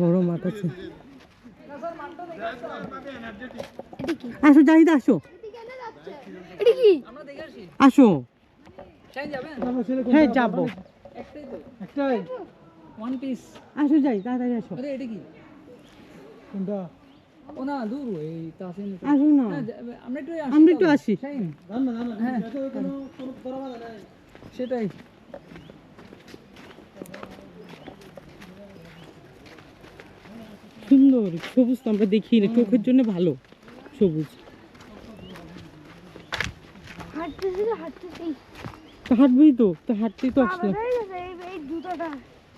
বড় মাঠ আছে। আসো জাহিদা আসো। আসি। হ্যাঁ যাব। একটাই ওয়ান পিস আসো যাই তাড়াতাড়ি আসো। আরে এটা কি? ও না দূর এই তাসিম আসো না। না, আমরা একটু আমরা একটু। আসি। হ্যাঁ। সেটাই। সুন্দর সবুজ তো আমরা দেখি না চোখের জন্য ভালো সবুজ হাঁটতেছি তো তো হাঁটবেই তো তো হাঁটতেই তো হয়ে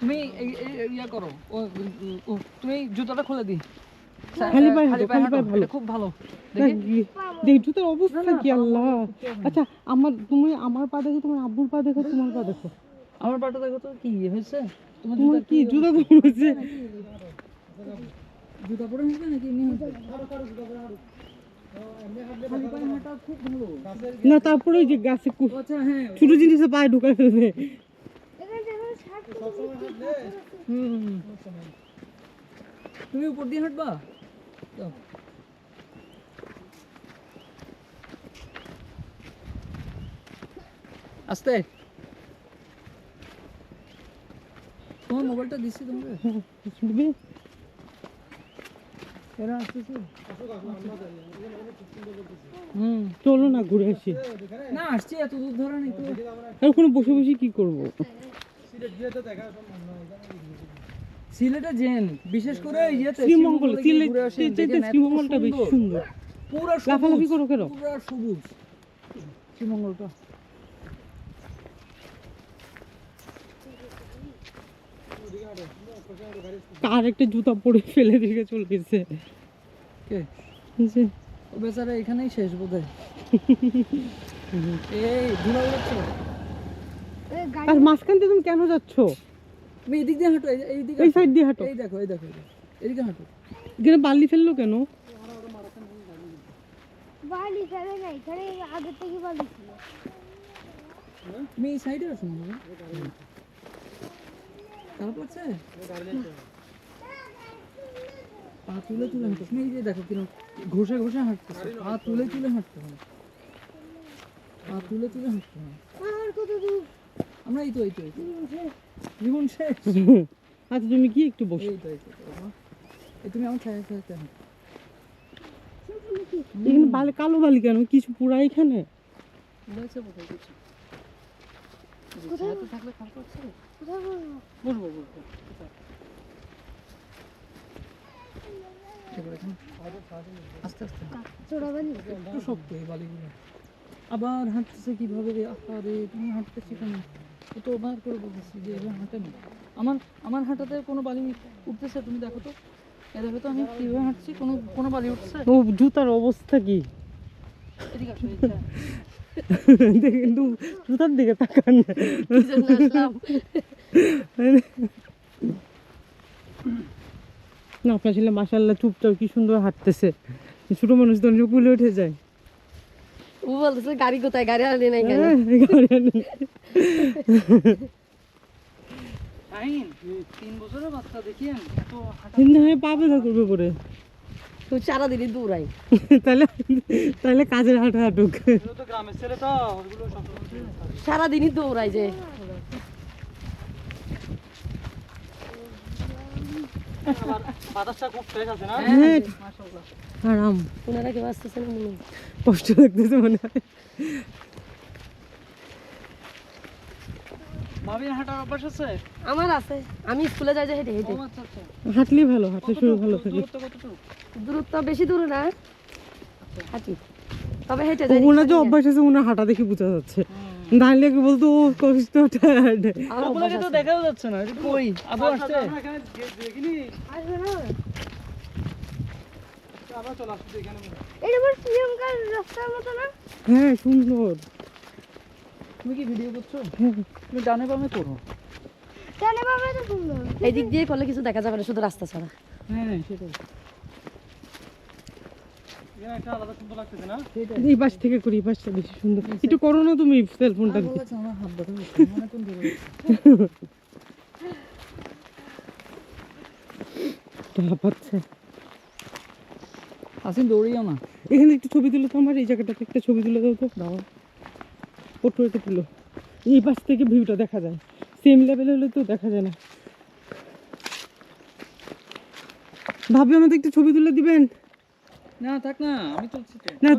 তুমি ইয়া করো ও ও, তুমি জুতোটা খুলে দি খালি পায়ে হাঁটো, খালি পায়ে ভালো। খুব ভালো দেখ জুতোর অবস্থা কি আল্লাহ আচ্ছা আমার তুমি আমার পা দেখো তোমার আব্বুর পা দেখো তোমার পা দেখো আমার পাটা দেখো তো কি হয়েছে তোমার তোমার কি জুতা তো হয়েছে জুতা পরে হাঁটবে নাকি এমনি হাঁটবে খালি পায়ে হাঁটা খুব ভালো না তারপরে ওই যে গাছে কু- ও আচ্ছা হ্যাঁ ছোট জিনিসে পায়ে ঢুকায় ফেলবে এখানে যেখানে হাঁটতেছি হুম তুমি উপর দিয়ে হাঁটবা যাও। আস্তে তোমার মোবাইলটা দিচ্ছি তোমাকে শুনবে এরা আসতেছে হুম চলো না ঘুরে আসি। না আসছি এত দূর ধরে নাকি আর ওখানে বসে বসে কি করব? সিলেটে জেন বিশেষ করে ইয়েতে শ্রীমঙ্গল সিলেট শ্রীমঙ্গলটা বেশি সুন্দর। পুরো লাফালাফি করো কেন? পুরো সবুজ। শ্রীমঙ্গলটা। কার একটা জুতা পরে ফেলে দিকে চলে গেছে? কে? যে, বেচারা এখানেই শেষ বোধ হয় এই ধুলা উড়াচ্ছে আর মাঝখান দিয়ে তুমি কেন যাচ্ছ? তুমি এদিক দিয়ে হাঁটো এই- এইদিকে এই সাইড দিয়ে হাঁটো। এই দেখো এই দেখো এদিকে হাঁটো। এখানে বালি ফেলল কেন? বালি ফেলে নাই এখানে আগে থেকে বালি ছিল। তুমি এই সাইডে আসো না। খারাপ লাগছে? পা তুলে তুলে হাঁটো তুমি এই যে দেখো কীরকম ঘষে ঘষে হাঁটতেছে পা তুলে তুলে হাঁটতে হয় পা তুলে তুলে হাঁটতে হয় আর কত দূর? আমরা এই তো এই তো জীবন শেষ। আচ্ছা তুমি কি একটু বসো। এই তো এই তো এই তুমি আমার ছায়া ছায়াতে হাঁটো। এখানে কালো বালি কেন? কিছু পুরা এখানে? কিছু। ছায়াতে থাকলে কোথায়? আস্তে আস্তে একটু শক্ত এই বালিগুলো আবার হাঁটতেছে কীভাবে রে আরে তুমি হাঁটতে শিখো না তো বার করে বলতেছি যে এভাবে হাঁটে না আমার আমার হাঁটাতে কোনো বালি উঠতেছে তুমি দেখো তো এ দেখো তো আমি কীভাবে হাঁটছি কোনো কোনো বালি উঠছে জুতার অবস্থা কি এদিকে দু- জুতার দিকে তাকান। না আপনার ছেলে মাসাল্লাহ চুপচাপ কি সুন্দর হাঁটতেছে। ছোট মানুষ তো অনেক কুলে উঠে যায়। ও বলতেছে গাড়ি কোথায়? গাড়ি আনলি নাই কেন? হ্যাঁ, গাড়ি আনে। শাহিন, তিন বছরের বাচ্চা দেখিয়েন এত হাঁটা পাবে না করবে করে তুই সারাদিনই দৌড়াই। তাহলে তাহলে কাজের হাঁটা হাঁটুক। তো গ্রামের ছেলে তো ওগুলো সব সারাদিনই দৌড়াই যে। বাতাসটা খুব ফ্রেশ আছে না? হ্যাঁ মাশাআল্লাহ আরাম। ওনারা কেউ আসতেছে না মনে কষ্ট লাগতেছে মনে হয়। আমার আছে। আমি স্কুলে যাই যে হেঁটে হেঁটে। আচ্ছা আচ্ছা। হাঁটলেই ভালো হাঁটলে শরীর ভালো থাকে। দূরত্ব বেশি দূর না। হাঁটি। তবে হেঁটে যাই। ওনার যে অভ্যাস আছে ওনার হাঁটা দেখে বোঝা যাচ্ছে। নাহলে কি বলতো ও কষ্ট টায়ার্ড ওগুলোকে তো দেখাও যাচ্ছে না কই? আবু আসছে? এটা আবার প্রিয়ঙ্কার রাস্তার মতো না? হ্যাঁ সুন্দর। তুমি কি ভিডিও করছ? হ্যাঁ। তুমি ডানে বামে করো। তো সুন্দর। এই দিক দিয়ে করলে কিছু দেখা যাবে না শুধু রাস্তা ছাড়া। হ্যাঁ সেটাই একটা আলাদা সুন্দর লাগতেছে না সেটাই এই পাশ থেকে করি এই পাশটা বেশি সুন্দর। একটু করো না তুমি আসিন দৌড়িও না। এখানে একটু ছবি তুলো তো আমার এই জায়গাটাতে একটা ছবি তুলে দাও তো। দাও। ফটো এটা তুলো। এই পাশ থেকে ভিউটা দেখা যায়। সেম লেভেল হলে তো দেখা যায় না। ভাবি আমাদের একটু ছবি তুলে দিবেন? না থাক না আমি তুলছি তো না